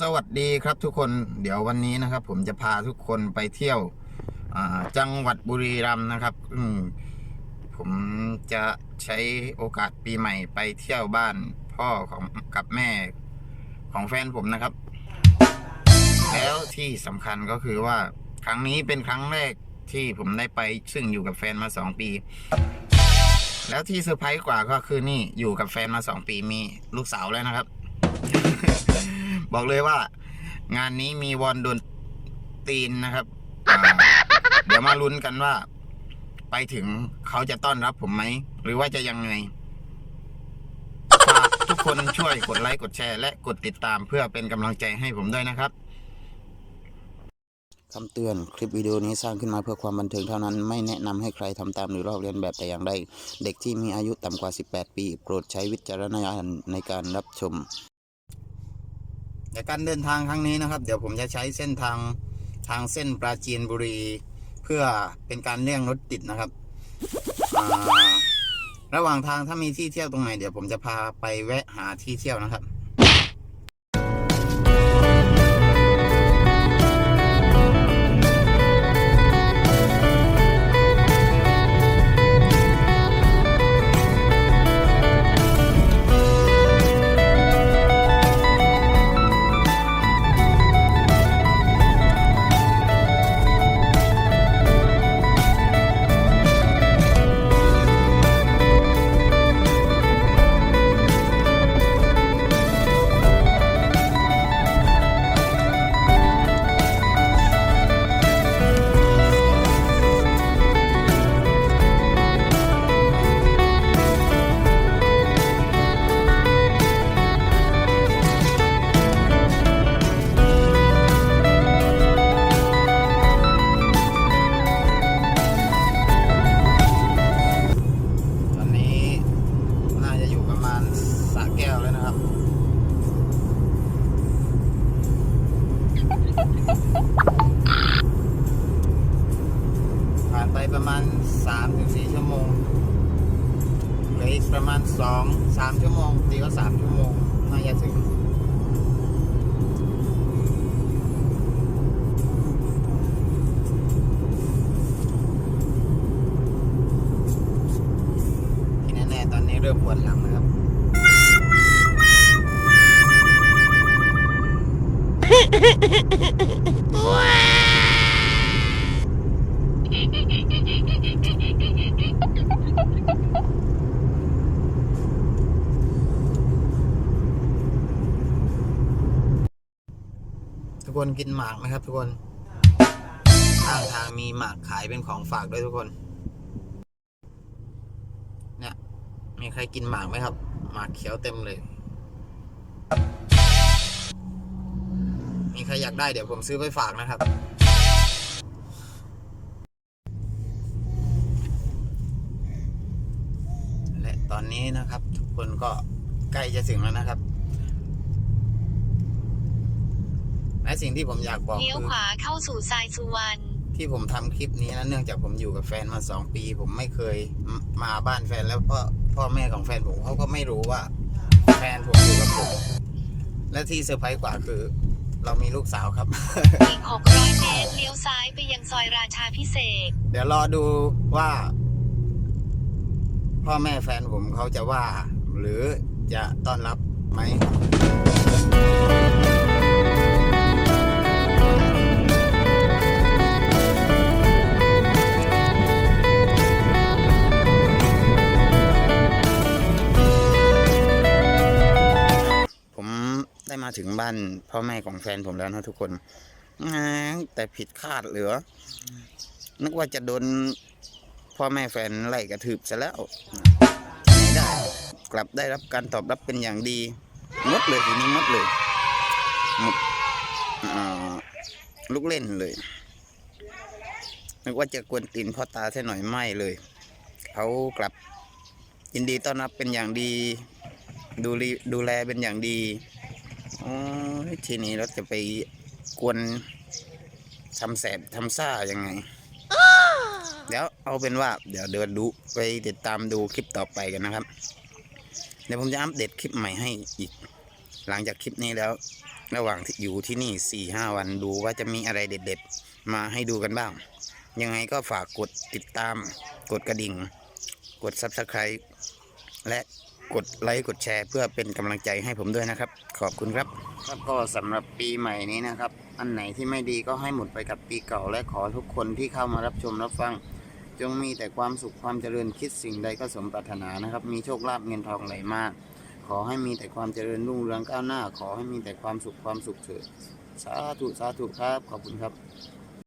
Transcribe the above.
สวัสดีครับทุกคนเดี๋ยววันนี้นะครับ ผมจะพาทุกคนไปเที่ยวจังหวัดบุรีรัมย์นะครับผมจะใช้โอกาสปีใหม่ไปเที่ยวบ้านพ่อของกับแม่ของแฟนผมนะครับ แล้วที่สำคัญก็คือว่าครั้งนี้เป็นครั้งแรกที่ผมได้ไปซึ่งอยู่กับแฟนมาสองปี แล้วที่เซอร์ไพรส์กว่าก็คือนี่อยู่กับแฟนมาสองปีมีลูกสาวแล้วนะครับ บอกเลยว่า งานนี้มีวอนโดนตีนนะครับอ่าเดี๋ยวมาลุ้นกันว่า ไปถึงเขาจะต้อนรับผมไหม หรือว่าจะยังไงฝากทุกคนช่วยกดไลค์กดแชร์ และกดติดตามเพื่อเป็นกำลังใจให้ผมด้วยนะครับคำเตือน คลิปวิดีโอนี้สร้างขึ้นมาเพื่อความบันเทิงเท่านั้น ไม่แนะนำให้ใครทำตามหรือลอกเลียนแบบแต่อย่างใด เด็กที่มีอายุต่ำกว่า 18 ปี โปรดใช้วิจารณญาณในการรับชม ในการเดินทางครั้งนี้นะครับ เดี๋ยวผมจะใช้เส้นทางทางเส้นปราจีนบุรี เพื่อเป็นการเลี่ยงรถติดนะครับ ระหว่างทางถ้ามีที่เที่ยวตรงไหนเดี๋ยวผมจะพาไปแวะหาที่เที่ยวนะครับ 3ถึง4ชั่วโมงเหลืออีกประมาณ2 3ชั่วโมงตีก็3ชั่วโมงน่าจะถึงที่แน่ๆตอนนี้เริ่มปวดหลังนะครับ ทุกคนกินหมากไหมครับ ทุกคนข้างทางมีหมากขายเป็นของฝากด้วยทุกคน เนี่ยมีใครกินหมากไหมครับ หมากเขียวเต็มเลย มีใครอยากได้เดี๋ยวผมซื้อไปฝากนะครับ อนนี้นะครับ ทุกคนก็ใกล้จะถึงแล้วนะครับและสิ่งที่ผมอยากบอกเลี้ยวคือขวาเข้าสู่ทรายสุวรรณที่ผมทำคลิปนี้นะเนื่องจากผมอยู่กับแฟนมาสองปี ผมไม่เคยมมาบ้านแฟนแล้วพ่อพ่อแม่ของแฟนผมเขาก็ไม่รู้ว่า แฟนผมอยู่กับผมและที่เซอร์ไพรส์กว่าคือ เรามีลูกสาวครับอีก600เมตรเลี้ยวซ้ายไปยังซอยราชาพิเศษกเดี๋ยวรอดูว่า พ่อแม่แฟนผมเขาจะว่า หรือจะต้อนรับไหมผมได้มาถึงบ้านพ่อแม่ของแฟนผมแล้วนะทุกคน แต่ผิดคาดเหลือ นึกว่าจะโดน พ่อแม่แฟนไล่กระทืบซะแล้วไม่ได้กลับได้รับการตอบรับเป็นอย่างดีงดเลยทีนี้งดเลยหมดลูกเล่นเลยนึกว่าจะกวนตีนพ่อตาแค่หน่อยไม่เลยเขากลับยินดีต้อนรับเป็นอย่างดี ดูรีดูแลเป็นอย่างดีอทีนี้เราจะไปกวนทำแสบทำซ่ายังไง เดี๋ยวเอาเป็นว่า เดี๋ยวเดินดูไปติดตามดูคลิปต่อไปกันนะครับ เดี๋ยวผมจะอัปเดตคลิปใหม่ให้อีก หลังจากคลิปนี้แล้ว ระหว่างอยู่ที่นี่สี่ห้าวันดูว่าจะมีอะไรเด็ด ๆ มาให้ดูกันบ้าง ยังไงก็ฝากกดติดตาม กดกระดิ่ง กด Subscribe และ กดไลค์กดแชร์เพื่อเป็นกำลังใจให้ผมด้วยนะครับ ขอบคุณครับครับก็สำหรับปีใหม่นี้นะครับ อันไหนที่ไม่ดีก็ให้หมดไปกับปีเก่า และขอทุกคนที่เข้ามารับชมรับฟัง จงมีแต่ความสุขความเจริญคิดสิ่งใดก็สมปรารถนานะครับ มีโชคลาภเงินทองไหลมาก ขอให้มีแต่ความเจริญรุ่งเรืองก้าวหน้า ขอให้มีแต่ความสุขความสุขเถิดสาธุสาธุครับขอบคุณครับ